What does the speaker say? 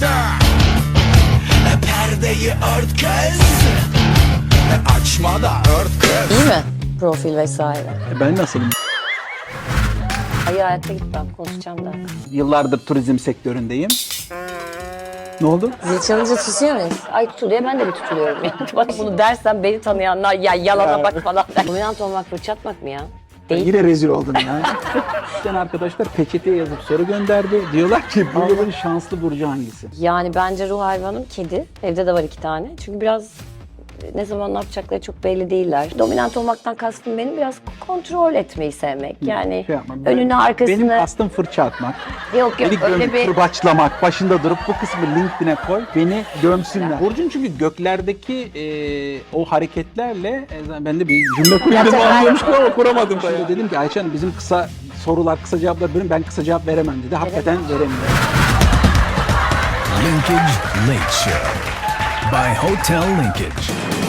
monster E, Perdeyi ört kız E, Açma da ört kız İyi mi? Profil vesaire. E, Ben nasılım? Hayatta gitmem. Konuşacağım da. Yıllardır turizm sektöründeyim. Ne oldu? Zil çalınca susuyor muyuz? Ay tutuluyor ben de bir tutuluyorum ya. Bak bunu dersen beni tanıyanlar ya yalana bak falan der. Dominant olmak fırçatmak mı ya? Değil. Yine rezil oldun ya. Sen arkadaşlar peçeteye yazıp soru gönderdi. Diyorlar ki bu yılın şanslı burcu hangisi? Yani bence ruh hayvanım kedi. Evde de var iki tane. Çünkü biraz ne zaman ne yapacakları çok belli değiller. Dominant olmaktan kastım benim biraz kontrol etmeyi sevmek. Yani Şey yapma, ben- önüne arkasını... Benim kastım fırça atmak. Yok yok Beni öyle gömüp bir... kırbaçlamak. Başında durup bu kısmı LinkedIn'e koy. Beni gömsünler. Burcun çünkü göklerdeki e, o hareketlerle e, ben de bir cümle kuruyordum Gerçekten. ama kuramadım. Şimdi dedim ki Ayşe Hanım bizim kısa sorular, kısa cevaplar verin. Ben kısa cevap veremem dedi. Hakikaten veremiyorum. Linkage Late Show by Hotel Linkage